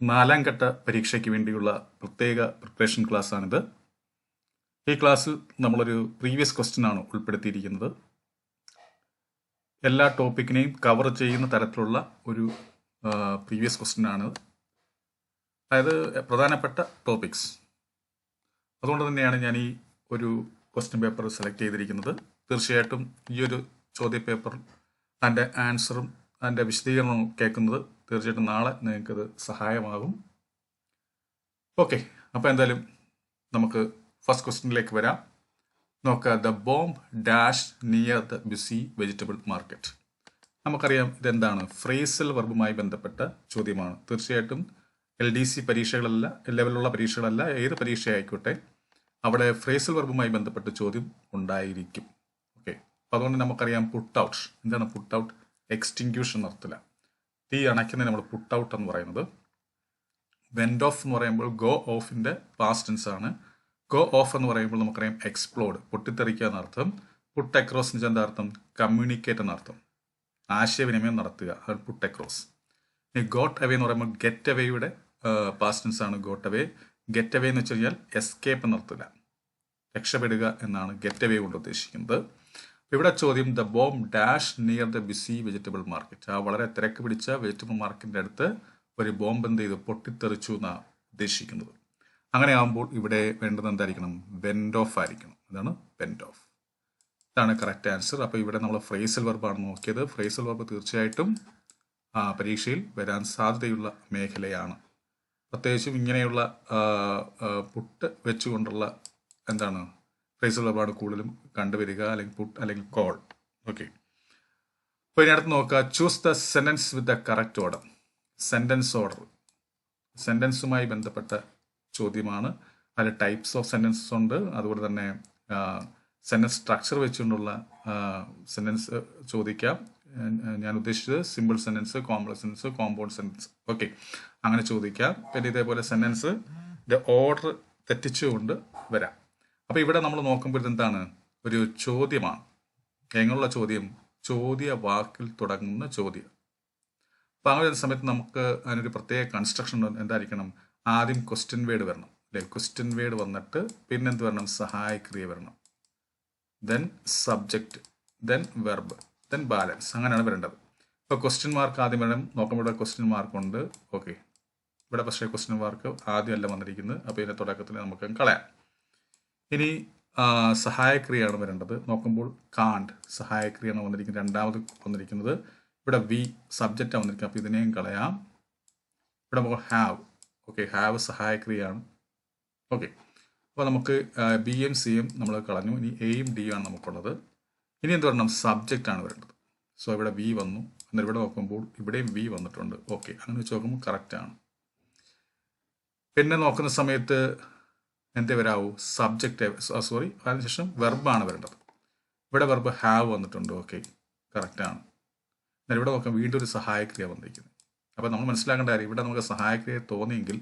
നാലാം ഘട്ട പരീക്ഷയ്ക്ക് വേണ്ടിയുള്ള പ്രത്യേക പ്രിപ്പറേഷൻ ക്ലാസ്സാണിത് ഈ ക്ലാസ്സിൽ നമ്മളൊരു പ്രീവിയസ് ക്വസ്റ്റ്യൻ ആണ് ഉൾപ്പെടുത്തിയിരിക്കുന്നത്. എല്ലാ ടോപ്പിക്കിനെയും കവർ ചെയ്യുന്ന തരത്തിലുള്ള ഒരു പ്രീവിയസ് ക്വസ്റ്റ്യൻ ആണ്. അതായത് പ്രധാനപ്പെട്ട ടോപ്പിക്സ് അതുകൊണ്ട് തന്നെയാണ് ഞാൻ ഈ ഒരു ക്വസ്റ്റ്യൻ പേപ്പർ സെലക്ട് ചെയ്തിരിക്കുന്നത്. തീർച്ചയായിട്ടും ഈ ഒരു ചോദ്യ പേപ്പർ അതിന്റെ ആൻസറും അതിന്റെ വിശദീകരണവും കേൾക്കുന്നത് തീർച്ചയായിട്ടും നാളെ നിങ്ങൾക്കത് സഹായമാകും. ഓക്കെ അപ്പോൾ എന്തായാലും നമുക്ക് ഫസ്റ്റ് ക്വസ്റ്റ്യനിലേക്ക് വരാം. നോക്കുക the bomb dash near the busy vegetable market നമുക്കറിയാം ഇതെന്താണ്? ഫ്രേസൽ വർബുമായി ബന്ധപ്പെട്ട ചോദ്യമാണ്. തീർച്ചയായിട്ടും എൽ ഡി സി പരീക്ഷകളല്ല ലെവലുള്ള പരീക്ഷകളല്ല ഏത് പരീക്ഷ ആയിക്കോട്ടെ അവിടെ ഫ്രേസൽ വർബുമായി ബന്ധപ്പെട്ട ചോദ്യം ഉണ്ടായിരിക്കും. ഓക്കെ അപ്പോൾ അതുകൊണ്ട് നമുക്കറിയാം പുട്ട് ഔട്ട് എന്താണ് പുട്ട് ഔട്ട് എക്സ്റ്റിങ്ക്യൂഷൻ നടത്തില്ല തീ അണയ്ക്കുന്നതിന് നമ്മൾ പുട്ട് ഔട്ട് എന്ന് പറയുന്നത്. വെൻഡ് ഓഫ് എന്ന് പറയുമ്പോൾ ഗോ ഓഫിന്റെ ടെൻസ് ആണ്. ഗോ ഓഫ് എന്ന് പറയുമ്പോൾ നമുക്കറിയാം എക്സ്പ്ലോഡ് പൊട്ടിത്തെറിക്കുക എന്നർത്ഥം പുട്ട് അക്രോസ് എന്ന് വെച്ചാൽ അർത്ഥം? കമ്മ്യൂണിക്കേറ്റ് എന്നർത്ഥം ആശയവിനിമയം നടത്തുക അതാണ് പുട്ട് അക്രോസ് ഇനി ഗോട്ട് അവേ എന്ന് പറയുമ്പോൾ ഗെറ്റ് അവേയുടെ ടെൻസ് ആണ് ഗോട്ട് അവേ ഗെറ്റ് അവേ എന്ന് വെച്ച് കഴിഞ്ഞാൽ എസ്കേപ്പ് എന്നർത്ഥമില്ല. രക്ഷപ്പെടുക എന്നാണ് ഗെറ്റ് അവേ കൊണ്ട് ഉദ്ദേശിക്കുന്നത്. ഇവിടെ ചോദ്യം the bomb dash near the busy vegetable market ആ വളരെ തിരക്ക് പിടിച്ച വെജിറ്റബിൾ മാർക്കറ്റിന്റെ അടുത്ത് ഒരു ബോംബ് എന്ത് ചെയ്തു? പൊട്ടിത്തെറിച്ചു എന്നാണ് ഉദ്ദേശിക്കുന്നത്. അങ്ങനെ ആകുമ്പോൾ ഇവിടെ വേണ്ടത് എന്തായിരിക്കണം? വെൻഡ് ഓഫ് ആയിരിക്കണം. അതാണ് വെൻഡ് ഓഫ് ഇതാണ് കറക്റ്റ് ആൻസർ അപ്പോൾ ഇവിടെ നമ്മൾ ഫ്രേസൽ വർബാണ് നോക്കിയത്. ഫ്രേസൽ വർബ് തീർച്ചയായിട്ടും പരീക്ഷയിൽ വരാൻ സാധ്യതയുള്ള മേഖലയാണ്. പ്രത്യേകിച്ചും ഇങ്ങനെയുള്ള പുട്ട് വെച്ചുകൊണ്ടുള്ള എന്താണ്? ഫ്രേസൽ വർബാണ് കൂടുതലും കണ്ടുവരിക അല്ലെങ്കിൽ പുട്ട് അല്ലെങ്കിൽ കോൾ ഓക്കെ അപ്പോൾ ഇതിനടുത്ത് നോക്കുക. Choose the sentence with the correct order sentence order സെന്റൻസുമായി ബന്ധപ്പെട്ട ചോദ്യമാണ്. അതിൽ ടൈപ്സ് ഓഫ് സെന്റൻസസ് ഉണ്ട്. അതുപോലെ തന്നെ സെന്റൻസ് സ്ട്രക്ചർ വെച്ചുകൊണ്ടുള്ള സെന്റൻസ് ചോദിക്കാം. ഞാൻ ഉദ്ദേശിച്ചത് simple sentence complex sentence compound sentence okay അങ്ങനെ ചോദിക്കാം. പിന്നെ ഇതേപോലെ സെന്റൻസ് ഓർഡർ തെറ്റിച്ചുകൊണ്ട് വരാം. അപ്പോൾ ഇവിടെ നമ്മൾ നോക്കുമ്പോൾ എന്താണ് ഒരു ചോദ്യമാണ്. എങ്ങനെയുള്ള ചോദ്യം? ചോദ്യ വാക്കിൽ തുടങ്ങുന്ന ചോദ്യം. അപ്പോൾ അങ്ങനെ ഒരു സമയത്ത് നമുക്ക് അതിനൊരു പ്രത്യേക കൺസ്ട്രക്ഷൻ എന്തായിരിക്കണം? ആദ്യം ക്വസ്റ്റ്യൻ വേർഡ് വരണം. അല്ലെ? ക്വസ്റ്റ്യൻ വേർഡ് വന്നിട്ട് പിന്നെ എന്ത് വരണം? സഹായക്രിയ വരണം. Then subject then verb then balance അങ്ങനെയാണ് വരേണ്ടത്. ഇപ്പോൾ ക്വസ്റ്റ്യൻ മാർക്ക് ആദ്യം വേണം നോക്കുമ്പോൾ ക്വസ്റ്റ്യൻ മാർക്ക് ഉണ്ട്. ഓക്കെ ഇവിടെ പക്ഷേ ക്വസ്റ്റ്യൻ മാർക്ക് ആദ്യമല്ല വന്നിരിക്കുന്നത്. അപ്പോൾ ഇതിന്റെ തുടക്കത്തിൽ നമുക്ക് കളയാം. ഇനി സഹായക്രിയയാണ് വരേണ്ടത്. നോക്കുമ്പോൾ കാണ്ട് സഹായക്രിയയാണ് വന്നിരിക്കുന്നത്. രണ്ടാമത് വന്നിരിക്കുന്നത് ഇവിടെ വി സബ്ജക്റ്റാണ് വന്നിരിക്കുന്നത്. അപ്പോൾ ഇതിനെയും കളയാം. ഇവിടെ നമുക്ക് ഹാവ് ഓക്കെ ഹാവ് സഹായക്രിയയാണ്. ഓക്കെ അപ്പോൾ നമുക്ക് ബി എം സി എം നമ്മൾ കളഞ്ഞു. ഇനി എയും ഡി ആണ് നമുക്കുള്ളത്. ഇനി എന്ത് പറയണം സബ്ജക്റ്റാണ് വരേണ്ടത്. സോ ഇവിടെ വി വന്നു. എന്നിട്ട് ഇവിടെ നോക്കുമ്പോൾ ഇവിടെയും വി വന്നിട്ടുണ്ട്. ഓക്കെ അങ്ങനെ വെച്ച് നോക്കുമ്പോൾ കറക്റ്റ് ആണ്. പിന്നെ നോക്കുന്ന സമയത്ത് എന്തേ വരാവൂ? സബ്ജക്റ്റ് സോറി അതിനുശേഷം വെർബാണ് വരേണ്ടത്. ഇവിടെ വെർബ് ഹാവ് വന്നിട്ടുണ്ട് ഓക്കെ കറക്റ്റാണ് എന്നാൽ ഇവിടെ നോക്കാം വീണ്ടും ഒരു സഹായക്രിയ വന്നിരിക്കുന്നത് അപ്പോൾ നമ്മൾ മനസ്സിലാക്കേണ്ട കാര്യം ഇവിടെ നമുക്ക് സഹായക്രിയ തോന്നിയെങ്കിൽ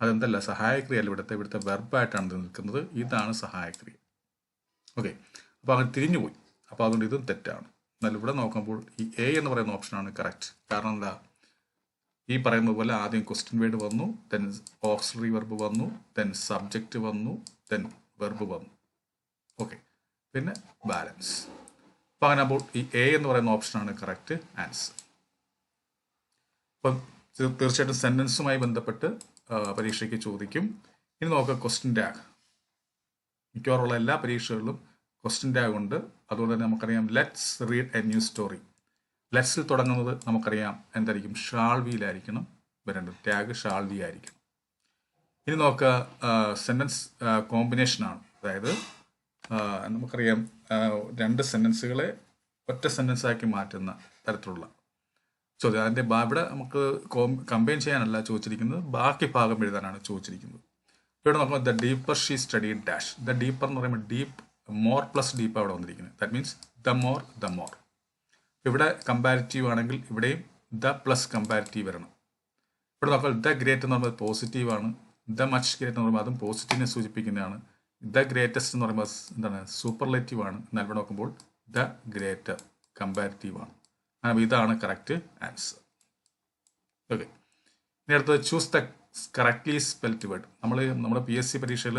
അതെന്തല്ല സഹായക്രിയ അല്ല ഇവിടുത്തെ ഇവിടുത്തെ വെർബായിട്ടാണ് നിൽക്കുന്നത്. ഇതാണ് സഹായക്രിയ. ഓക്കെ അപ്പോൾ അങ്ങനെ തിരിഞ്ഞുപോയി. അപ്പോൾ അതുകൊണ്ട് ഇതും തെറ്റാണ്. എന്നാൽ ഇവിടെ നോക്കുമ്പോൾ ഈ എ എന്ന് പറയുന്ന ഓപ്ഷനാണ് കറക്റ്റ് കാരണം എന്താ? ഈ പറയുന്നത് പോലെ ആദ്യം ക്വസ്റ്റ്യൻ വേർഡ് വന്നു ദെൻ ഓക്സിലറി വെർബ് വന്നു ദെൻ സബ്ജക്റ്റ് വന്നു ദെൻ വെർബ് വന്നു. ഓക്കെ പിന്നെ ബാലൻസ് അപ്പോൾ അങ്ങനെ അപ്പോൾ ഈ എ എന്ന് പറയുന്ന ഓപ്ഷനാണ് കറക്റ്റ് ആൻസർ അപ്പം തീർച്ചയായിട്ടും സെന്റൻസുമായി ബന്ധപ്പെട്ട് പരീക്ഷയ്ക്ക് ചോദിക്കും. ഇനി നോക്കുക ക്വസ്റ്റ്യൻ ടാഗ് മിക്കവാറുള്ള എല്ലാ പരീക്ഷകളിലും ക്വസ്റ്റ്യൻ ടാഗ് ഉണ്ട്. അതുകൊണ്ട് തന്നെ നമുക്കറിയാം let's read a new story ലെറ്റ്സിൽ തുടങ്ങുന്നത് നമുക്കറിയാം എന്തായിരിക്കും? ഷാൾവിയിലായിരിക്കണം. വരേണ്ടത് ടാഗ് ഷാൾവി ആയിരിക്കും ഇനി നോക്കുക സെന്റൻസ് കോമ്പിനേഷനാണ്. അതായത് നമുക്കറിയാം രണ്ട് സെന്റൻസുകളെ ഒറ്റ സെന്റൻസ് ആക്കി മാറ്റുന്ന തരത്തിലുള്ള ചോദ്യം. അതിന്റെ ഇവിടെ നമുക്ക് കമ്പൈൻ ചെയ്യാനല്ല ചോദിച്ചിരിക്കുന്നത് ബാക്കി ഭാഗം എഴുതാനാണ് ചോദിച്ചിരിക്കുന്നത്. ഇവിടെ നോക്കുമ്പോൾ the deeper she study dash the deeper എന്ന് പറയുമ്പോൾ ഡീപ്പ് മോർ പ്ലസ് ഡീപ്പ് അവിടെ വന്നിരിക്കുന്നത്. That means the more the more ഇവിടെ കമ്പാരിറ്റീവ് ആണെങ്കിൽ ഇവിടെയും ദ പ്ലസ് കമ്പാരിറ്റീവ് വരണം. ഇവിടെ നോക്കാം ദ ഗ്രേറ്റ് എന്ന് പറയുമ്പോൾ പോസിറ്റീവ് ആണ്. ദ മച്ച് ഗ്രേറ്റ് എന്ന് പറയുമ്പോൾ അതും പോസിറ്റീവിനെ സൂചിപ്പിക്കുന്നതാണ്. ദ ഗ്രേറ്റസ്റ്റ് എന്ന് പറയുമ്പോൾ എന്താണ്? സൂപ്പർലേറ്റീവ് ആണ്. എന്നാൽ ഇവിടെ നോക്കുമ്പോൾ ദ ഗ്രേറ്റർ കമ്പാരിറ്റീവ് ആണ്. അപ്പോൾ ഇതാണ് കറക്റ്റ് ആൻസർ ഓക്കെ ഇനി choose the correctly spelt word നമ്മൾ നമ്മുടെ പി എസ് സി പരീക്ഷയിൽ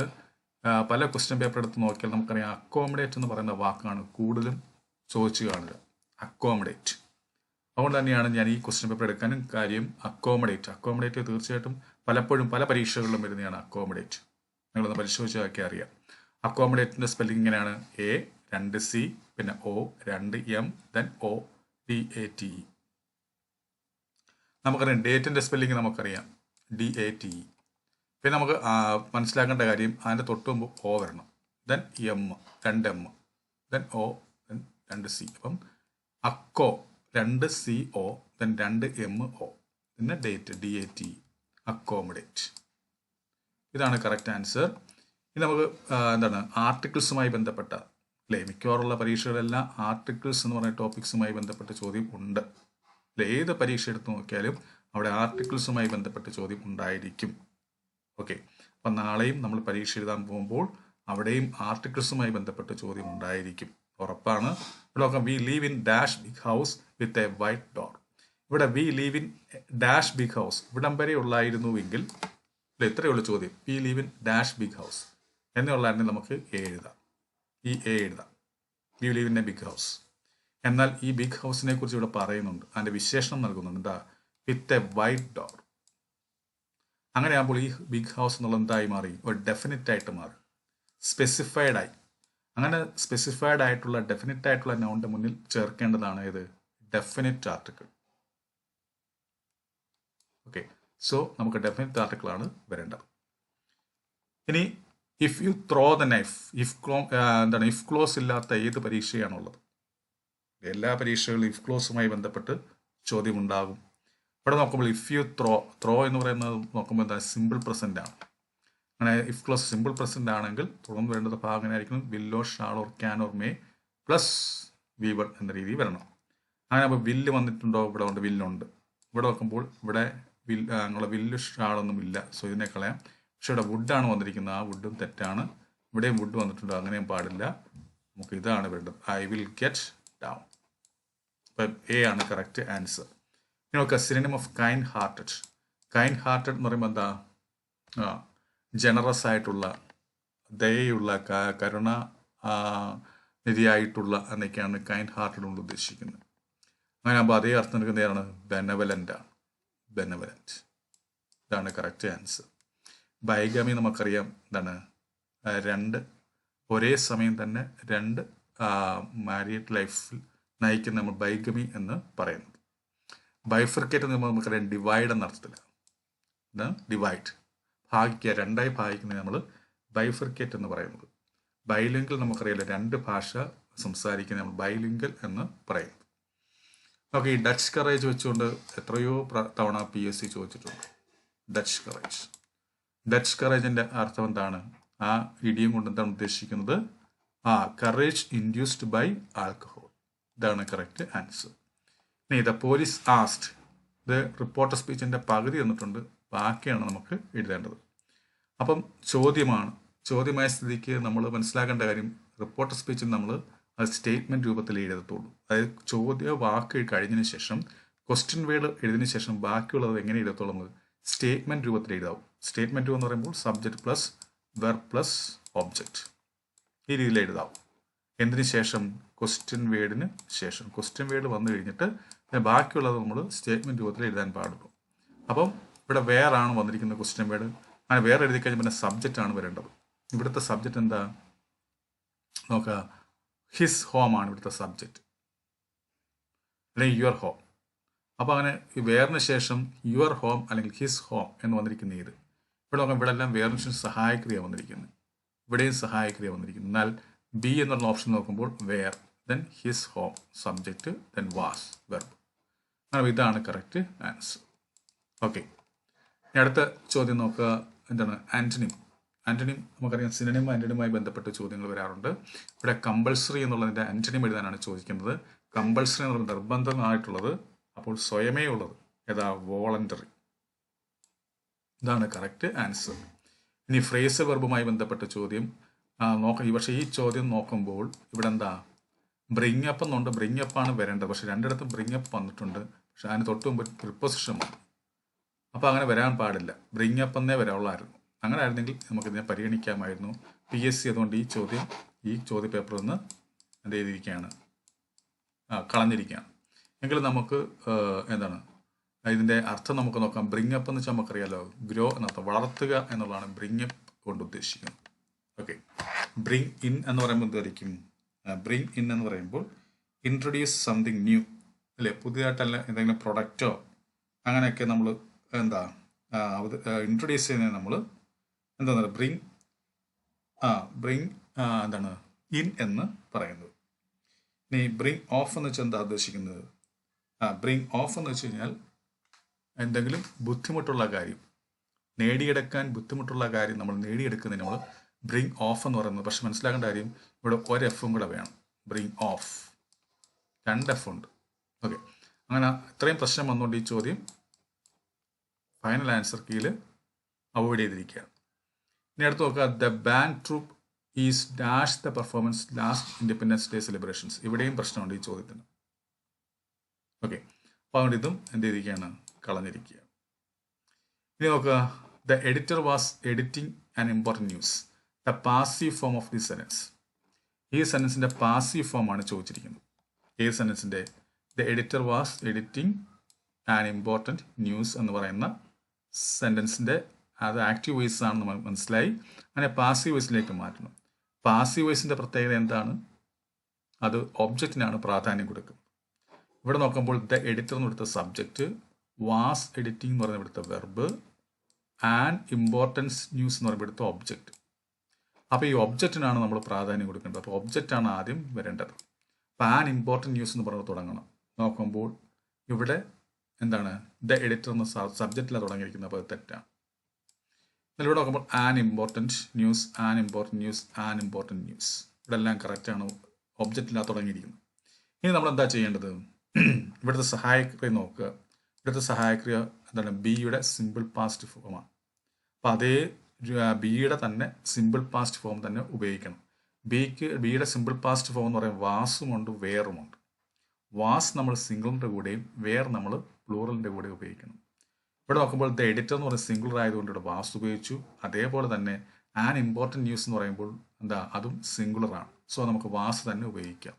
പല ക്വസ്റ്റ്യൻ പേപ്പർ എടുത്ത് നോക്കിയാൽ നമുക്കറിയാം അക്കോമഡേറ്റ് എന്ന് പറയുന്ന വാക്കാണ് കൂടുതലും ചോദിച്ചു കാണുക. അക്കോമഡേറ്റ് അതുകൊണ്ട് തന്നെയാണ് ഞാൻ ഈ ക്വസ്റ്റ്യൻ പേപ്പർ എടുക്കാനും കാര്യം അക്കോമഡേറ്റ് അക്കോമഡേറ്റ് തീർച്ചയായിട്ടും പലപ്പോഴും പല പരീക്ഷകളിലും വരുന്നതാണ് അക്കോമഡേറ്റ് നിങ്ങളൊന്ന് പരിശോധിച്ചതൊക്കെ അറിയാം. അക്കോമഡേറ്റിന്റെ സ്പെല്ലിംഗ് ഇങ്ങനെയാണ്. എ രണ്ട് സി പിന്നെ ഒ രണ്ട് M then O D A T E നമുക്കറിയാം ഡേറ്റിന്റെ സ്പെല്ലിംഗ് നമുക്കറിയാം. ഡി എ ടി ഇ പിന്നെ നമുക്ക് മനസ്സിലാക്കേണ്ട കാര്യം അതിന്റെ തൊട്ട് മുമ്പ് ഒ വരണം. ദെൻ എം രണ്ട് എം ദെൻ ഒ ദെൻ രണ്ട് സി അപ്പം അക്കോ രണ്ട് സി ഒ ദെൻ രണ്ട് എം ഒ പിന്നെ date D A T accommodate ഇതാണ് കറക്റ്റ് ആൻസർ ഇനി നമുക്ക് എന്താണ് ആർട്ടിക്കിൾസുമായി ബന്ധപ്പെട്ട അല്ലേ മിക്കവാറുള്ള പരീക്ഷകളെല്ലാം ആർട്ടിക്കിൾസ് എന്ന് പറഞ്ഞ ടോപ്പിക്സുമായി ബന്ധപ്പെട്ട ചോദ്യം ഉണ്ട്. അല്ലെ ഏത് പരീക്ഷ എടുത്ത് നോക്കിയാലും അവിടെ ആർട്ടിക്കിൾസുമായി ബന്ധപ്പെട്ട ചോദ്യം ഉണ്ടായിരിക്കും. ഓക്കെ അപ്പം നാളെയും നമ്മൾ പരീക്ഷ എഴുതാൻ പോകുമ്പോൾ അവിടെയും ആർട്ടിക്കിൾസുമായി ബന്ധപ്പെട്ട ചോദ്യം ഉണ്ടായിരിക്കും. ഉറപ്പാണ്. ഇവിടെ നോക്കാം we live in dash big house with a white door ഇവിടെ we live in dash big house ഇവിടം വരെ ഉള്ളായിരുന്നുവെങ്കിൽ അല്ല ഇത്രയേ ഉള്ളൂ ചോദ്യം. We live in dash big house എന്നുള്ളതായിരുന്നു നമുക്ക് എ എഴുതാം. ഈ എ എഴുതാം. We live in a big house എന്നാൽ ഈ ബിഗ് ഹൗസിനെ കുറിച്ച് ഇവിടെ പറയുന്നുണ്ട്. അതിന്റെ വിശേഷണം നൽകുന്നുണ്ട്. എന്താ? വിത്ത് എ വൈറ്റ് ഡോർ അങ്ങനെയാകുമ്പോൾ ഈ ബിഗ് ഹൗസ് എന്നുള്ള എന്തായി മാറി? ഒരു ഡെഫിനറ്റ് ആയിട്ട് മാറി. സ്പെസിഫൈഡ് ആയി. അങ്ങനെ സ്പെസിഫൈഡ് ആയിട്ടുള്ള ഡെഫിനറ്റ് ആയിട്ടുള്ള നൗണിന്റെ മുന്നിൽ ചേർക്കേണ്ടതാണ് ഏത്? ഡെഫിനിറ്റ് ആർട്ടിക്കിൾ ഓക്കെ സോ നമുക്ക് ഡെഫിനറ്റ് ആർട്ടിക്കിൾ ആണ് വരേണ്ടത്. ഇനി if you throw the knife if clause എന്താണ് ഇഫ് ക്ലോസ് ഇല്ലാത്ത ഏത് പരീക്ഷയാണുള്ളത്? എല്ലാ പരീക്ഷകളിലും ഇഫ് ക്ലോസുമായി ബന്ധപ്പെട്ട് ചോദ്യമുണ്ടാകും. ഇവിടെ നോക്കുമ്പോൾ ഇഫ് യു ത്രോ ത്രോ എന്ന് പറയുന്നത് നോക്കുമ്പോൾ എന്താ സിമ്പിൾ പ്രസന്റ് ആണ്. അങ്ങനെ ഇഫ് ക്ലോസ് സിമ്പിൾ പ്രസന്റ് ആണെങ്കിൽ തുടർന്ന് വേണ്ടത് ഭാഗനായിരിക്കണം will or shall or can or may plus V one എന്ന രീതിയിൽ വരണം. അങ്ങനെ അപ്പോൾ വില്ല് വന്നിട്ടുണ്ടോ? ഇവിടെ ഉണ്ട് വില്ലുണ്ട് ഇവിടെ നോക്കുമ്പോൾ ഇവിടെ വിൽ നിങ്ങളുടെ വില്ല് ഷാളൊന്നും ഇല്ല. സോ ഇതിനെ കളയാം. പക്ഷെ ഇവിടെ വുഡാണ് വന്നിരിക്കുന്നത്. ആ വുഡും തെറ്റാണ്. ഇവിടെയും വുഡ് വന്നിട്ടുണ്ട്. അങ്ങനെയും പാടില്ല. നമുക്ക് ഇതാണ് വേണ്ടത്. ഐ വിൽ ഗെറ്റ് ഡൗൺ അപ്പം എ ആണ് കറക്റ്റ് ആൻസർ ഇനി നോക്കുക synonym of kind hearted kind hearted എന്ന് പറയുമ്പോൾ എന്താ? ആ ജനറസ് ആയിട്ടുള്ള ദയയുള്ള കരുണ നിധിയായിട്ടുള്ള എന്നൊക്കെയാണ് കൈൻഡ് ഹാർട്ടഡ് കൊണ്ട് ഉദ്ദേശിക്കുന്നത്. അങ്ങനെ ആകുമ്പോൾ അതേ അർത്ഥം എടുക്കുന്നതാണ് ബെനവലന്റ് ബെനവലന്റ് ഇതാണ് കറക്റ്റ് ആൻസർ ബൈഗമി നമുക്കറിയാം എന്താണ്? രണ്ട് ഒരേ സമയം തന്നെ രണ്ട് മാരീഡ് ലൈഫിൽ നയിക്കുന്ന നമ്മൾ ബൈഗമി എന്ന് പറയുന്നത്. ബൈഫർക്കേറ്റ് എന്ന് നമ്മൾ നമുക്കറിയാം ഡിവൈഡ് എന്ന അർത്ഥത്തിലാണ്. ഡിവൈഡ് ഭാഗിക്കുക രണ്ടായി ഭാഗിക്കുന്നത് നമ്മൾ ബൈഫർക്കേറ്റ് എന്ന് പറയുന്നത്. ബൈലിംഗൽ നമുക്കറിയാലോ രണ്ട് ഭാഷ സംസാരിക്കുന്ന നമ്മൾ ബൈലിംഗൽ എന്ന് പറയുന്നത്. ഓക്കെ ഈ ഡച്ച് കറേജ് വെച്ചുകൊണ്ട് എത്രയോ തവണ പി എസ് സി ചോദിച്ചിട്ടുണ്ട്. ഡച്ച് കറേജ് ഡച്ച് കറേജിന്റെ അർത്ഥം എന്താണ്? ആ ഇടിയും കൊണ്ട് എന്താണ് ഉദ്ദേശിക്കുന്നത്? ആ കറേജ് ഇൻഡ്യൂസ്ഡ് ബൈ ആൽക്കഹോൾ ഇതാണ് കറക്റ്റ് ആൻസർ ഇനി ദ പോലീസ് ആസ്റ്റ് ഇത് റിപ്പോർട്ടർ സ്പീച്ചിന്റെ പകുതി തന്നിട്ടുണ്ട്. ബാക്കിയാണ് നമുക്ക് എഴുതേണ്ടത്. അപ്പം ചോദ്യമാണ്. ചോദ്യമായ സ്ഥിതിക്ക് നമ്മൾ മനസ്സിലാക്കേണ്ട കാര്യം റിപ്പോർട്ടർ സ്പീച്ചിൽ നമ്മൾ അത് സ്റ്റേറ്റ്മെന്റ് രൂപത്തിൽ എഴുതത്തുള്ളൂ. അതായത് ചോദ്യ വാക്ക് കഴിഞ്ഞതിന് ശേഷം ക്വസ്റ്റ്യൻ വേർഡ് എഴുതിയതിന് ശേഷം ബാക്കിയുള്ളത് എങ്ങനെ എഴുതത്തുള്ളൂ നമ്മൾ സ്റ്റേറ്റ്മെന്റ് രൂപത്തിൽ എഴുതാവും. സ്റ്റേറ്റ്മെന്റ് എന്ന് പറയുമ്പോൾ subject plus verb plus object ഈ രീതിയിൽ എഴുതാവും. എന്തിനു ശേഷം? ക്വസ്റ്റ്യൻ വേർഡിന് ശേഷം. ക്വസ്റ്റ്യൻ വേർഡ് വന്നു കഴിഞ്ഞിട്ട് ബാക്കിയുള്ളത് നമ്മൾ സ്റ്റേറ്റ്മെന്റ് രൂപത്തിൽ എഴുതാൻ പാടുള്ളൂ. അപ്പം ഇവിടെ വേറാണ് വന്നിരിക്കുന്ന ക്വസ്റ്റ്യൻ വേർഡ് അങ്ങനെ വേറെ എഴുതി കഴിഞ്ഞാൽ പിന്നെ സബ്ജക്റ്റ് ആണ് വരേണ്ടത്. ഇവിടുത്തെ സബ്ജക്റ്റ് എന്താ? നോക്കുക ഹിസ് ഹോം ആണ് ഇവിടുത്തെ സബ്ജക്റ്റ് അല്ലെങ്കിൽ യുവർ ഹോം അപ്പോൾ അങ്ങനെ ഈ വേറിന് ശേഷം യുവർ ഹോം അല്ലെങ്കിൽ ഹിസ് ഹോം എന്ന് വന്നിരിക്കുന്ന ഇത് ഇവിടെ നോക്കാം ഇവിടെ എല്ലാം വേറിന് ശേഷം സഹായക്രിയ വന്നിരിക്കുന്നത് ഇവിടെയും സഹായക്രിയ വന്നിരിക്കുന്നു. എന്നാൽ ബി എന്നുള്ള ഓപ്ഷൻ നോക്കുമ്പോൾ where then his home subject then was verb അങ്ങനെ ഇതാണ് കറക്റ്റ് ആൻസർ ഓക്കെ അടുത്ത ചോദ്യം നോക്കുക. എന്താണ്? ആന്റണിം. ആന്റണിം നമുക്കറിയാം സിനിമ ആന്റണിയുമായി ബന്ധപ്പെട്ട ചോദ്യങ്ങൾ വരാറുണ്ട്. ഇവിടെ കമ്പൾസറി എന്നുള്ളതിന്റെ ആന്റണിം എഴുതാനാണ് ചോദിക്കുന്നത്. കമ്പൾസറി എന്നുള്ള നിർബന്ധമായിട്ടുള്ളത് അപ്പോൾ സ്വയമേ ഉള്ളത്. ഏതാ? വോളണ്ടറി ഇതാണ് കറക്റ്റ് ആൻസർ ഇനി ഫ്രേസ് വെർബുമായി ബന്ധപ്പെട്ട ചോദ്യം. നോക്ക പക്ഷേ ഈ ചോദ്യം നോക്കുമ്പോൾ ഇവിടെ എന്താ? ബ്രിങ് അപ്പ് എന്നുണ്ട്. ബ്രിങ് അപ്പ് ആണ് വരേണ്ടത്. പക്ഷെ രണ്ടിടത്തും ബ്രിങ് അപ്പ് വന്നിട്ടുണ്ട്. പക്ഷെ അതിന് തൊട്ട് മുമ്പ് പ്രിപ്പോസിഷൻ അപ്പോൾ അങ്ങനെ വരാൻ പാടില്ല. ബ്രിങ് അപ്പ് എന്നേ വരാനുള്ളായിരുന്നു അങ്ങനെ ആയിരുന്നെങ്കിൽ നമുക്കിതിനെ പരിഗണിക്കാമായിരുന്നു. പി എസ് സി അതുകൊണ്ട് ഈ ചോദ്യം ഈ ചോദ്യ പേപ്പറിൽ നിന്ന് എന്ത് ചെയ്തിരിക്കുകയാണ്? ആ കളഞ്ഞിരിക്കുകയാണ്. എങ്കിൽ നമുക്ക് എന്താണ്? ഇതിന്റെ അർത്ഥം നമുക്ക് നോക്കാം. ബ്രിങ് അപ്പ് എന്ന് വെച്ചാൽ നമുക്കറിയാലോ ഗ്രോ എന്നർത്ഥം വളർത്തുക എന്നുള്ളതാണ് ബ്രിങ് അപ്പ് കൊണ്ട് ഉദ്ദേശിക്കുന്നത്. ഓക്കെ ബ്രിങ് ഇൻ എന്ന് പറയുമ്പോൾ എന്തായിരിക്കും ബ്രിങ് ഇൻ എന്ന് പറയുമ്പോൾ ഇൻട്രൊഡ്യൂസ് സംതിങ് ന്യൂ അല്ലേ? പുതിയതായിട്ടല്ല എന്തെങ്കിലും പ്രൊഡക്റ്റോ അങ്ങനെയൊക്കെ നമ്മൾ എന്താ ഇൻട്രൊഡ്യൂസ് ചെയ്യുന്നത് നമ്മൾ എന്താ ബ്രിങ് ആ ബ്രിങ് എന്താണ് ഇൻ എന്ന് പറയുന്നത്. ഇനി ബ്രിങ് ഓഫ് എന്ന് വെച്ചാൽ എന്താ ഉദ്ദേശിക്കുന്നത്? ആ ബ്രിങ് ഓഫ് എന്ന് വെച്ച് കഴിഞ്ഞാൽ എന്തെങ്കിലും ബുദ്ധിമുട്ടുള്ള കാര്യം നേടിയെടുക്കാൻ ബുദ്ധിമുട്ടുള്ള കാര്യം നമ്മൾ നേടിയെടുക്കുന്നതിന് നമ്മൾ ബ്രിങ് ഓഫ് എന്ന് പറയുന്നത്. പക്ഷെ മനസ്സിലാക്കേണ്ട കാര്യം ഇവിടെ ഒരു എഫും കൂടെ വേണം. ബ്രിങ് ഓഫ് രണ്ട് എഫ് ഉണ്ട്. ഓക്കെ അങ്ങനെ ഇത്രയും പ്രശ്നം വന്നുകൊണ്ട് ഈ ചോദ്യം ഫൈനൽ ആൻസർ കീയിൽ അവോയ്ഡ് ചെയ്തിരിക്കുകയാണ് ഇനി അടുത്ത് നോക്കുക. The band troupe is dash the performance last Independence Day celebrations ഇവിടെയും പ്രശ്നമുണ്ട് ഈ ചോദ്യത്തിന്. ഓക്കെ അപ്പോൾ അതുകൊണ്ട് ഇതും എന്ത് ചെയ്തിരിക്കുകയാണ്? കളഞ്ഞിരിക്കുക. ഇനി നോക്കുക. The editor was editing an important news the passive form of the sentence ഈ സെനൻസിന്റെ പാസീവ് ഫോമാണ് ചോദിച്ചിരിക്കുന്നത്. ഏത് സെനൻസിന്റെ the editor was editing an important news എന്ന് പറയുന്ന സെന്റൻസിന്റെ അത് ആക്റ്റീവ് വോയിസ് ആണെന്ന് മനസ്സിലായി. അങ്ങനെ പാസീവ് വോയിസിലേക്ക് മാറ്റണം. പാസീവ് വോയിസിന്റെ പ്രത്യേകത എന്താണ്? അത് ഒബ്ജക്റ്റിനാണ് പ്രാധാന്യം കൊടുക്കുന്നത്. ഇവിടെ നോക്കുമ്പോൾ ദ എഡിറ്റർ എന്ന് കൊടുത്ത സബ്ജക്റ്റ് വാസ് എഡിറ്റിംഗ് എന്ന് പറയുന്ന ഇവിടുത്തെ വെർബ് ആൻഡ് ഇമ്പോർട്ടൻസ് ന്യൂസ് എന്ന് പറയുമ്പോൾ ഇവിടുത്തെ ഒബ്ജക്റ്റ് അപ്പോൾ ഈ ഒബ്ജക്റ്റിനാണ് നമ്മൾ പ്രാധാന്യം കൊടുക്കേണ്ടത്. അപ്പോൾ ഒബ്ജക്റ്റാണ് ആദ്യം വരേണ്ടത്. അപ്പോൾ ആൻ ഇമ്പോർട്ടന്റ് ന്യൂസ് എന്ന് പറഞ്ഞ് തുടങ്ങണം. നോക്കുമ്പോൾ ഇവിടെ എന്താണ്? ദ എഡിറ്റർ എന്ന സബ്ജക്റ്റിലാണ് തുടങ്ങിയിരിക്കുന്നത്. അപ്പോൾ അത് തെറ്റാണ് എന്നാൽ ഇവിടെ നോക്കുമ്പോൾ an important news an important news an important news ഇവിടെ എല്ലാം കറക്റ്റാണ് ഒബ്ജക്റ്റിലാണ് തുടങ്ങിയിരിക്കുന്നത്. ഇനി നമ്മൾ എന്താ ചെയ്യേണ്ടത്? ഇവിടുത്തെ സഹായക്രിയ നോക്കുക. ഇവിടുത്തെ സഹായക്രിയ എന്താണ്? ബിയുടെ സിമ്പിൾ പാസ്റ്റ് ഫോമാണ് അപ്പോൾ അതേ ബിയുടെ തന്നെ സിമ്പിൾ പാസ്റ്റ് ഫോം തന്നെ ഉപയോഗിക്കണം. ബിക്ക് ബിയുടെ സിമ്പിൾ പാസ്റ്റ് ഫോം എന്ന് പറയുമ്പോൾ വാസുമുണ്ട് വേറുമുണ്ട് വാസ് നമ്മൾ സിംഗിളിന്റെ കൂടെയും വേർ നമ്മൾ പ്ലൂറലിന്റെ കൂടെ ഉപയോഗിക്കണം. ഇവിടെ നോക്കുമ്പോൾ ദ എഡിറ്റർ എന്ന് പറയുന്നത് സിംഗുലർ ആയതുകൊണ്ട് ഇവിടെ വാസ് ഉപയോഗിച്ചു. അതേപോലെ തന്നെ ആൻ ഇമ്പോർട്ടന്റ് ന്യൂസ് എന്ന് പറയുമ്പോൾ എന്താ അതും സിംഗുളറാണ് സോ നമുക്ക് വാസ് തന്നെ ഉപയോഗിക്കാം.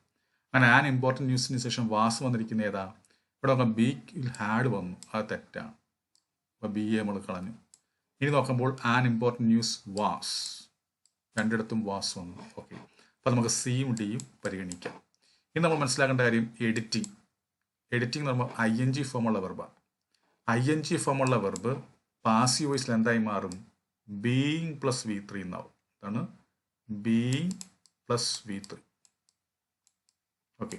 അങ്ങനെ ആൻ ഇമ്പോർട്ടന്റ് ന്യൂസിന് ശേഷം വാസ് വന്നിരിക്കുന്ന ഏതാ? ഇവിടെ നോക്കാം ബിക്കിൽ ഹാഡ് വന്നു. അത് തെറ്റാണ്. അപ്പോൾ ബി എ നമ്മൾ കളഞ്ഞു. ഇനി നോക്കുമ്പോൾ ആൻ ഇമ്പോർട്ടന്റ് ന്യൂസ് വാസ്. രണ്ടിടത്തും വാസ് വന്നു. ഓക്കെ. അപ്പോൾ നമുക്ക് സിയും ഡിയും പരിഗണിക്കാം. ഇനി നമ്മൾ മനസ്സിലാക്കേണ്ട കാര്യം എഡിറ്റിംഗ്. എഡിറ്റിംഗ് എന്ന് പറയുമ്പോൾ ഐ എൻ ജി ഫോമുള്ള വെർബാണ് ഐ എൻ ജി ഫോമുള്ള വെർബ് പാസീവ് വോയിസിൽ എന്തായി മാറും? ബീയിങ് പ്ലസ് വി ത്രീ എന്നാവും. അതാണ് being plus V three okay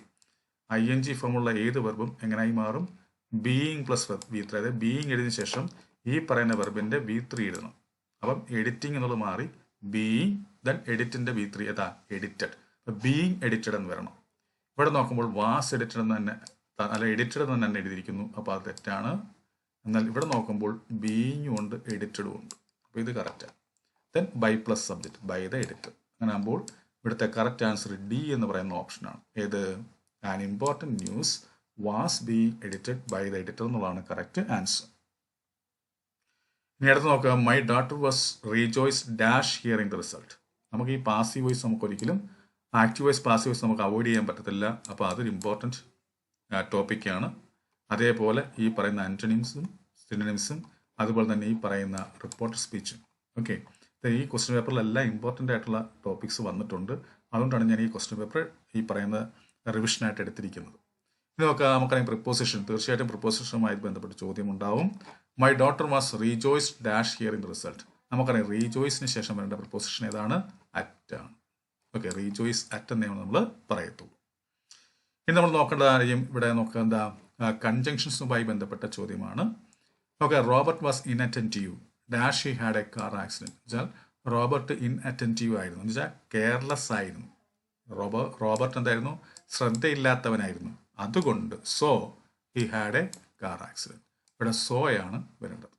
I N G ഫോമുള്ള ഏത് വെർബും എങ്ങനെയായി മാറും? ബീയിങ് പ്ലസ് വി ത്രീ അതായത് ബീയിങ് എഴുതിയ ശേഷം ഈ പറയുന്ന വെർബിന്റെ വി ത്രീ എഴുതണം അപ്പം എഡിറ്റിംഗ് എന്നുള്ളത് മാറി ബീയിങ് ദെൻ എഡിറ്റിന്റെ വി ത്രീ ഏതാ എഡിറ്റഡ് ബീയിങ് എഡിറ്റഡ് എന്ന് വരണം. ഇവിടെ നോക്കുമ്പോൾ വാസ് എഡിറ്റഡ് എന്ന് തന്നെ അല്ല എഡിറ്റഡ് എന്ന് തന്നെ എഴുതിയിരിക്കുന്നു. അപ്പോൾ അത് തെറ്റാണ്. എന്നാൽ ഇവിടെ നോക്കുമ്പോൾ ബീയിങ് ഉണ്ട് എഡിറ്റഡും ഉണ്ട്. അപ്പോൾ ഇത് കറക്റ്റാണ് then by plus subject by the editor അങ്ങനെ ആകുമ്പോൾ ഇവിടുത്തെ കറക്റ്റ് ആൻസർ ഡി എന്ന് പറയുന്ന ഓപ്ഷനാണ് ഏത്? An important news was be edited by the editor എന്നുള്ളതാണ് കറക്റ്റ് ആൻസർ ഇനി അടുത്ത് നോക്കുക. My daughter was rejoice dash hearing the result നമുക്ക് ഈ പാസീവ് വോയിസ് നമുക്ക് ഒരിക്കലും ആക്റ്റീവ് വോയിസ് പാസീവ് വോയിസ് നമുക്ക് അവോയ്ഡ് ചെയ്യാൻ പറ്റത്തില്ല. അപ്പോൾ അതൊരു ഇമ്പോർട്ടന്റ് ടോപ്പിക്കാണ്. അതേപോലെ ഈ പറയുന്ന ആന്റണിംസും സിനിമിസും അതുപോലെ തന്നെ ഈ പറയുന്ന റിപ്പോർട്ട് സ്പീച്ചും ഓക്കെ ഈ ക്വസ്റ്റ്യൻ പേപ്പറിലെല്ലാം ഇമ്പോർട്ടന്റ് ആയിട്ടുള്ള ടോപ്പിക്സ് വന്നിട്ടുണ്ട്. അതുകൊണ്ടാണ് ഞാൻ ഈ ക്വസ്റ്റ്യൻ പേപ്പർ ഈ പറയുന്ന റിവിഷനായിട്ട് എടുത്തിരിക്കുന്നത്. ഇനി നോക്കാം നമുക്കറിയാം പ്രിപ്പോസിഷൻ തീർച്ചയായിട്ടും പ്രിപ്പോസിഷനുമായി ബന്ധപ്പെട്ട് ചോദ്യം ഉണ്ടാവും my daughter was rejoice dash hearing result നമുക്കറിയാം റീജോയ്സിന് ശേഷം വരേണ്ട പ്രിപ്പോസിഷൻ ഏതാണ്? അറ്റ് ആണ്. ഓക്കെ റീജോയ്സ് അറ്റ് എന്നേ നമ്മൾ പറയത്തുള്ളൂ. ഇനി നമ്മൾ നോക്കേണ്ട കാര്യം ഇവിടെ നോക്കുക എന്താ കൺജങ്ഷൻസുമായി ബന്ധപ്പെട്ട ചോദ്യമാണ്. Okay Robert was inattentive dash he had a car accident വെച്ചാൽ റോബർട്ട് ഇൻ അറ്റന്റീവ് ആയിരുന്നു. എന്ന് വെച്ചാൽ കെയർലെസ് ആയിരുന്നു. റോബർ റോബർട്ട് എന്തായിരുന്നു? ശ്രദ്ധയില്ലാത്തവനായിരുന്നു. അതുകൊണ്ട് so he had a car accident ഇവിടെ സോയാണ് വരേണ്ടത്.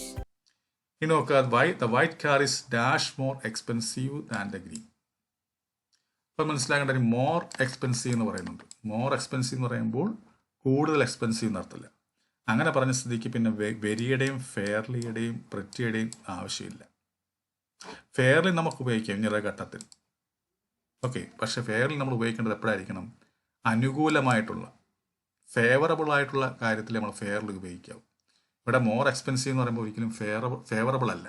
ഇനി നോക്കുക white the white car is dash more expensive than the green? ഇപ്പം മനസ്സിലാക്കേണ്ട ഒരു മോർ എക്സ്പെൻസീവ് എന്ന് പറയുന്നുണ്ട്. മോർ എക്സ്പെൻസീവ് എന്ന് പറയുമ്പോൾ കൂടുതൽ എക്സ്പെൻസീവ് എന്നർത്ഥമില്ല അങ്ങനെ പറഞ്ഞ സ്ഥിതിക്ക് പിന്നെ വെരിയുടെയും ഫെയർലിയുടെയും പ്രിറ്റിയുടെയും ആവശ്യമില്ല. ഫെയർലി നമുക്ക് ഉപയോഗിക്കാം ഇങ്ങനെ ഘട്ടത്തിൽ. ഓക്കെ പക്ഷേ ഫെയർലി നമ്മൾ ഉപയോഗിക്കേണ്ടത് എപ്പോഴായിരിക്കണം? അനുകൂലമായിട്ടുള്ള ഫേവറബിൾ ആയിട്ടുള്ള കാര്യത്തിൽ നമ്മൾ ഫെയർലി ഉപയോഗിക്കാവും. ഇവിടെ മോർ എക്സ്പെൻസീവ് എന്ന് പറയുമ്പോൾ ഒരിക്കലും ഫേവറബിൾ ഫേവറബിൾ അല്ല.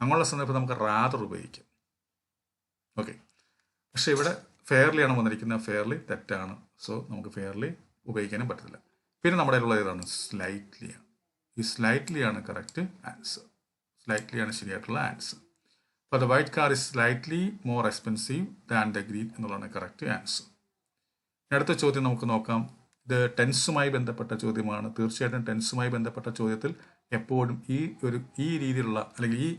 അങ്ങനെയുള്ള സന്ദർഭം നമുക്ക് റാദർ ഉപയോഗിക്കാം. ഓക്കെ പക്ഷെ ഇവിടെ ഫെയർലി ആണ് വന്നിരിക്കുന്നത്. ഫെയർലി തെറ്റാണ്. സോ നമുക്ക് ഫെയർലി ഉപയോഗിക്കാനും പറ്റത്തില്ല. പിന്നെ നമ്മുടെ ഉള്ളത് ഏതാണ് സ്ലൈറ്റ്ലി ആണ്. ഈ സ്ലൈറ്റ്ലി ആണ് കറക്റ്റ് ആൻസർ സ്ലൈറ്റ്ലി ആണ് ശരിയായിട്ടുള്ള ആൻസർ അപ്പോൾ the white car is slightly more expensive than the green എന്നുള്ളതാണ് കറക്റ്റ് ആൻസർ അടുത്ത ചോദ്യം നമുക്ക് നോക്കാം. ഇത് ടെൻസുമായി ബന്ധപ്പെട്ട ചോദ്യമാണ്. തീർച്ചയായിട്ടും ടെൻസുമായി ബന്ധപ്പെട്ട ചോദ്യത്തിൽ എപ്പോഴും ഈ ഒരു ഈ രീതിയിലുള്ള അല്ലെങ്കിൽ ഈ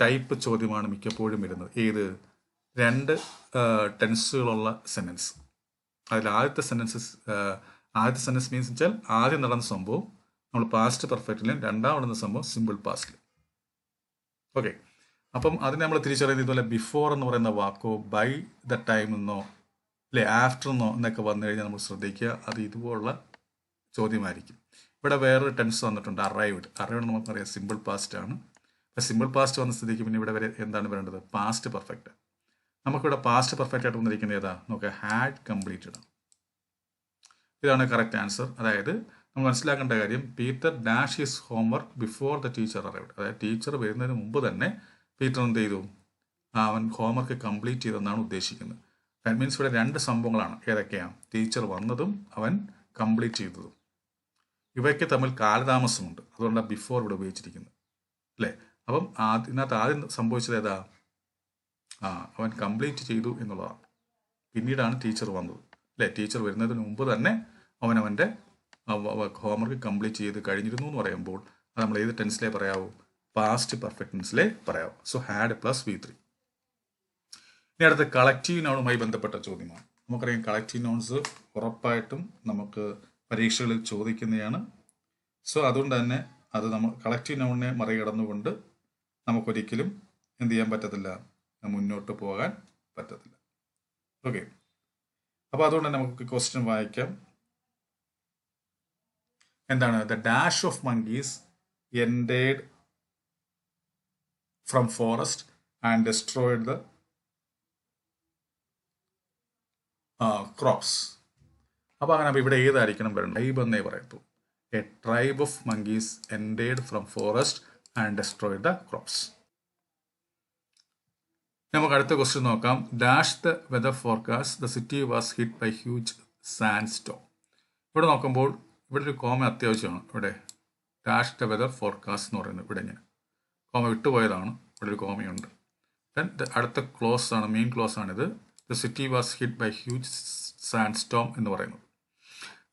ടൈപ്പ് ചോദ്യമാണ് മിക്കപ്പോഴും വരുന്നത്. ഏത്? രണ്ട് ടെൻസുകളുള്ള സെന്റൻസ് അതിൽ ആദ്യത്തെ സെന്റൻസ് ആദ്യത്തെ സെന്റൻസ് മീൻസ് വെച്ചാൽ ആദ്യം നടന്ന സംഭവം നമ്മൾ പാസ്റ്റ് പെർഫെക്റ്റിലും രണ്ടാം നടന്ന സംഭവം സിമ്പിൾ പാസ്റ്റിലും ഓക്കെ അപ്പം അതിനെ നമ്മൾ തിരിച്ചറിയുന്നത് ഇതുപോലെ ബിഫോർ എന്ന് പറയുന്ന വാക്കോ ബൈ ദ ടൈം എന്നോ അല്ലെ ആഫ്റ്റർ നോ എന്നൊക്കെ വന്നു കഴിഞ്ഞാൽ നമ്മൾ ശ്രദ്ധിക്കുക. അത് ഇതുപോലുള്ള ചോദ്യമായിരിക്കും. ഇവിടെ വേറൊരു ടെൻസ് വന്നിട്ടുണ്ട് അറൈവ്ഡ് അറൈവ്ഡ് നമുക്കറിയാം സിമ്പിൾ പാസ്റ്റ് ആണ്. അപ്പം സിമ്പിൾ പാസ്റ്റ് വന്ന സ്ഥിതിക്ക് പിന്നെ ഇവിടെ വരെ എന്താണ് വരേണ്ടത്? പാസ്റ്റ് പെർഫെക്റ്റ് നമുക്കിവിടെ പാസ്റ്റ് പെർഫെക്റ്റ് ആയിട്ട് വന്നിരിക്കുന്നത് ഏതാ? നോക്കുക ഹാഡ് കംപ്ലീറ്റഡ് ഇതാണ് കറക്റ്റ് ആൻസർ അതായത് നമ്മൾ മനസ്സിലാക്കേണ്ട കാര്യം Peter dash his homework before the teacher arrived അതായത് ടീച്ചർ വരുന്നതിന് മുമ്പ് തന്നെ പീറ്റർ എന്ത് ചെയ്തു? അവൻ ഹോംവർക്ക് കംപ്ലീറ്റ് ചെയ്തെന്നാണ് ഉദ്ദേശിക്കുന്നത്. ദാറ്റ് മീൻസ് ഇവിടെ രണ്ട് സംഭവങ്ങളാണ്. ഏതൊക്കെയാണ്? ടീച്ചർ വന്നതും അവൻ കംപ്ലീറ്റ് ചെയ്തതും. ഇവയ്ക്ക് തമ്മിൽ കാലതാമസമുണ്ട്. അതുകൊണ്ടാണ് ബിഫോർ ഇവിടെ ഉപയോഗിച്ചിരിക്കുന്നത്. അല്ലേ? അപ്പം ആദ്യ ഇതിനകത്ത് ആദ്യം സംഭവിച്ചത് ഏതാ? ആ അവൻ കംപ്ലീറ്റ് ചെയ്തു എന്നുള്ളതാണ്. പിന്നീടാണ് ടീച്ചർ വന്നത്. അല്ലേ? ടീച്ചർ വരുന്നതിന് മുമ്പ് തന്നെ അവൻ അവന്റെ ഹോംവർക്ക് കംപ്ലീറ്റ് ചെയ്ത് കഴിഞ്ഞിരുന്നു എന്ന് പറയുമ്പോൾ അത് നമ്മൾ ഏത് ടെൻസിലേ പറയാവൂ? പാസ്റ്റ് പെർഫെക്റ്റ് ടെൻസിലേ പറയാവൂ. So had plus V three ഇനി അടുത്ത കളക്റ്റീവ് നൗണുമായി ബന്ധപ്പെട്ട ചോദ്യമാണ്. നമുക്കറിയാം കളക്റ്റീവ് നൗൺസ് ഉറപ്പായിട്ടും നമുക്ക് പരീക്ഷകളിൽ ചോദിക്കുന്നതാണ്. സോ അതുകൊണ്ട് തന്നെ അത് നമ്മൾ കളക്റ്റീവ് നൗണിനെ മറികടന്നുകൊണ്ട് നമുക്കൊരിക്കലും എന്ത് ചെയ്യാൻ പറ്റത്തില്ല. മുന്നോട്ട് പോകാൻ പറ്റത്തില്ല. ഓക്കെ അപ്പോൾ അതുകൊണ്ട് തന്നെ നമുക്ക് ക്വസ്റ്റ്യൻ വായിക്കാം. എന്താണ്? The dash of monkeys ended from forest and destroyed the crops അപ്പോൾ അങ്ങനെ അപ്പോൾ ഇവിടെ ഏതായിരിക്കണം വരണം ട്രൈബ് എന്നേ പറയത്തു. A tribe of monkeys ended from forest and destroyed the crops നമുക്ക് അടുത്ത ക്വസ്റ്റ്യൻ നോക്കാം. Dash the weather forecast the city was hit by huge sand storm ഇവിടെ നോക്കുമ്പോൾ ഇവിടെ ഒരു കോമ അത്യാവശ്യമാണ്. ഇവിടെ ഡാഷ് ദ വെദർ ഫോർകാസ്റ്റ് എന്ന് പറയുന്നത് ഇവിടെ ഇങ്ങനെ. കോമ വിട്ടുപോയതാണ്. ഇവിടെ ഒരു കോമയുണ്ട്. ദെൻ അടുത്ത ക്ലോസ് ആണ് മെയിൻ ക്ലോസ് ആണിത്. The city was hit by huge sand storm എന്ന് പറയുന്നത്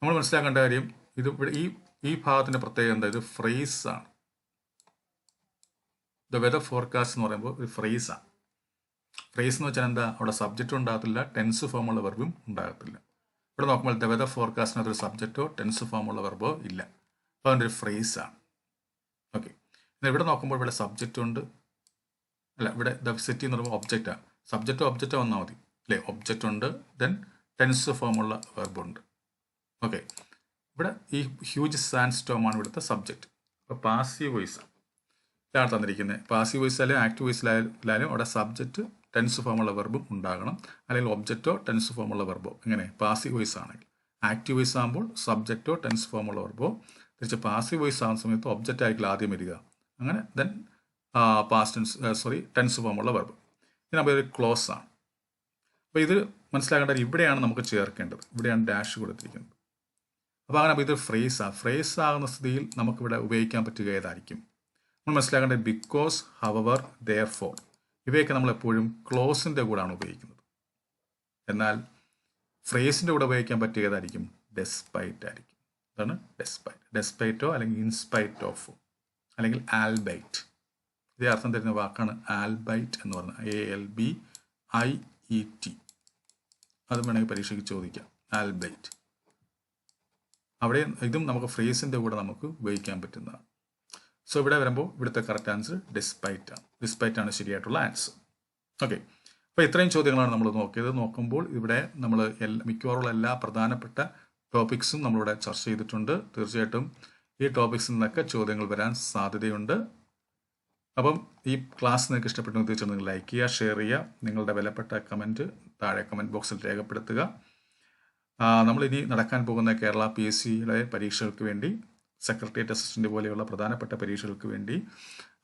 നമ്മൾ മനസ്സിലാക്കേണ്ട കാര്യം ഇത് ഇവിടെ ഈ ഈ ഭാഗത്തിന്റെ പ്രത്യേകത എന്താ? ഇത് ഫ്രേസ് ആണ്. ദ വെദർ ഫോർകാസ്റ്റ് എന്ന് പറയുമ്പോൾ ഒരു ഫ്രേസ് ആണ്. ഫ്രേസ് എന്ന് വെച്ചാൽ എന്താ? അവിടെ സബ്ജക്റ്റും ഉണ്ടാകത്തില്ല ടെൻസ് ഫോമുള്ള വെർബും ഉണ്ടാകത്തില്ല. ഇവിടെ നോക്കുമ്പോൾ ദ വെദർ ഫോർകാസ്റ്റിനകത്ത് ഒരു സബ്ജക്റ്റോ ടെൻസ് ഫോമുള്ള വെർബോ ഇല്ല. അപ്പോൾ അതിന്റെ ഒരു ഫ്രേസ് ആണ്. ഓക്കെ എന്നാൽ ഇവിടെ നോക്കുമ്പോൾ ഇവിടെ സബ്ജക്റ്റ് ഉണ്ട്. അല്ല ഇവിടെ ദ സിറ്റി എന്ന് പറയുമ്പോൾ ഒബ്ജക്റ്റാണ് സബ്ജക്റ്റോ ഒബ്ജക്റ്റോ വന്നാൽ മതി. അല്ലേ ഒബ്ജക്റ്റ് ഉണ്ട് ദെൻ ടെൻസ് ഫോമുള്ള വെർബുണ്ട് ഓക്കെ ഇവിടെ ഈ ഹ്യൂജ് സാൻഡ് സ്റ്റോം ആണ് ഇവിടുത്തെ സബ്ജക്റ്റ് അപ്പോൾ പാസീവ് വോയിസ് ഇതാണ് തന്നിരിക്കുന്നത് പാസീവ് വോയിസ് ആയാലും ആക്റ്റീവ് വോയിസിലായാലും അവിടെ സബ്ജക്റ്റ് ടെൻസ് ഫോമുള്ള വെർബും ഉണ്ടാകണം. അല്ലെങ്കിൽ ഒബ്ജക്റ്റോ ടെൻസ് ഫോമുള്ള വെർബോ ഇങ്ങനെ പാസീവ് വോയിസ് ആണെങ്കിൽ. ആക്റ്റീവ് വോയിസ് ആകുമ്പോൾ സബ്ജക്റ്റോ ടെൻസ് ഫോമുള്ള വെർബോ തിരിച്ച് പാസീവ് വോയിസ് ആകുന്ന സമയത്ത് ഒബ്ജക്റ്റ് ആയിരിക്കില്ല ആദ്യം വരിക. അങ്ങനെ ദെൻ പാസ്റ്റ് സോറി ടെൻസ് ഫോമുള്ള വെർബ് നമ്മൾ ക്ലോസ് ആണ്. അപ്പോൾ ഇത് മനസ്സിലാക്കേണ്ടത് ഇവിടെയാണ് നമുക്ക് ചേർക്കേണ്ടത്. ഇവിടെയാണ് ഡാഷ് കൊടുത്തിരിക്കുന്നത്. അപ്പോൾ അങ്ങനെ അപ്പോൾ ഇത് ഫ്രേസാണ് ഫ്രേസ് ആകുന്ന സ്ഥിതിയിൽ നമുക്കിവിടെ ഉപയോഗിക്കാൻ പറ്റുക ഏതായിരിക്കും? നമ്മൾ മനസ്സിലാക്കേണ്ടത് ബിക്കോസ് ഹവർ ദെയർ ഫോർ ഇവയൊക്കെ നമ്മൾ എപ്പോഴും ക്ലോസിന്റെ കൂടാണ് ഉപയോഗിക്കുന്നത്. എന്നാൽ ഫ്രേസിന്റെ കൂടെ ഉപയോഗിക്കാൻ പറ്റിയതായിരിക്കും ഡെസ്പൈറ്റ് ആയിരിക്കും. അതാണ് ഡെസ്പൈറ്റ് ഡെസ്പൈറ്റോ അല്ലെങ്കിൽ ഇൻസ്പൈറ്റ് ഓഫ് അല്ലെങ്കിൽ ആൽബൈറ്റ് ഇതേ അർത്ഥം തരുന്ന വാക്കാണ് ആൽബൈറ്റ് എന്ന് പറയുന്നത്. A L B I E T അതും വേണമെങ്കിൽ പരീക്ഷയ്ക്ക് ചോദിക്കാം. ആൽബൈറ്റ് അവിടെ ഇതും നമുക്ക് ഫ്രേസിന്റെ കൂടെ നമുക്ക് ഉപയോഗിക്കാൻ പറ്റുന്നതാണ്. സോ ഇവിടെ വരുമ്പോൾ ഇവിടുത്തെ കറക്റ്റ് ആൻസർ ഡിസ്പൈറ്റ് ആണ്. ഡിസ്പൈറ്റ് ആണ് ശരിയായിട്ടുള്ള ആൻസർ ഓക്കെ അപ്പോൾ ഇത്രയും ചോദ്യങ്ങളാണ് നമ്മൾ നോക്കിയത്. നോക്കുമ്പോൾ ഇവിടെ നമ്മൾ എല്ലാ മിക്കവാറുള്ള എല്ലാ പ്രധാനപ്പെട്ട ടോപ്പിക്സും നമ്മളിവിടെ ചർച്ച ചെയ്തിട്ടുണ്ട്. തീർച്ചയായിട്ടും ഈ ടോപ്പിക്സിൽ നിന്നൊക്കെ ചോദ്യങ്ങൾ വരാൻ സാധ്യതയുണ്ട്. അപ്പം ഈ ക്ലാസ് നിങ്ങൾക്ക് ഇഷ്ടപ്പെട്ടു തീർച്ചയായും ലൈക്ക് ചെയ്യുക ഷെയർ ചെയ്യുക. നിങ്ങളുടെ വിലപ്പെട്ട കമന്റ് താഴെ കമന്റ് ബോക്സിൽ രേഖപ്പെടുത്തുക. നമ്മൾ ഇനി നടക്കാൻ പോകുന്ന കേരള പി എസ് സിയുടെ പരീക്ഷകൾക്ക് വേണ്ടി സെക്രട്ടേറിയറ്റ് അസിസ്റ്റന്റ് പോലെയുള്ള പ്രധാനപ്പെട്ട പരീക്ഷകൾക്ക് വേണ്ടി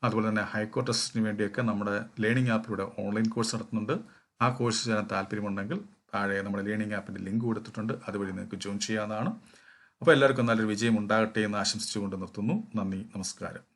അതുപോലെ തന്നെ ഹൈക്കോർട്ട് അസിസ്റ്റന്റിന് വേണ്ടിയൊക്കെ നമ്മുടെ ലേണിംഗ് ആപ്പിലൂടെ ഓൺലൈൻ കോഴ്സ് നടത്തുന്നുണ്ട്. ആ കോഴ്സ് ചെയ്യാൻ താല്പര്യമുണ്ടെങ്കിൽ താഴെ നമ്മുടെ ലേണിംഗ് ആപ്പിന്റെ ലിങ്ക് കൊടുത്തിട്ടുണ്ട്. അതുവഴി നിങ്ങൾക്ക് ജോയിൻ ചെയ്യാവുന്നതാണ്. അപ്പോൾ എല്ലാവർക്കും നല്ലൊരു വിജയം ഉണ്ടാകട്ടെ എന്ന് ആശംസിച്ചുകൊണ്ട് നിർത്തുന്നു. നന്ദി നമസ്കാരം.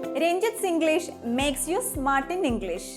Ranjith English makes you smart in English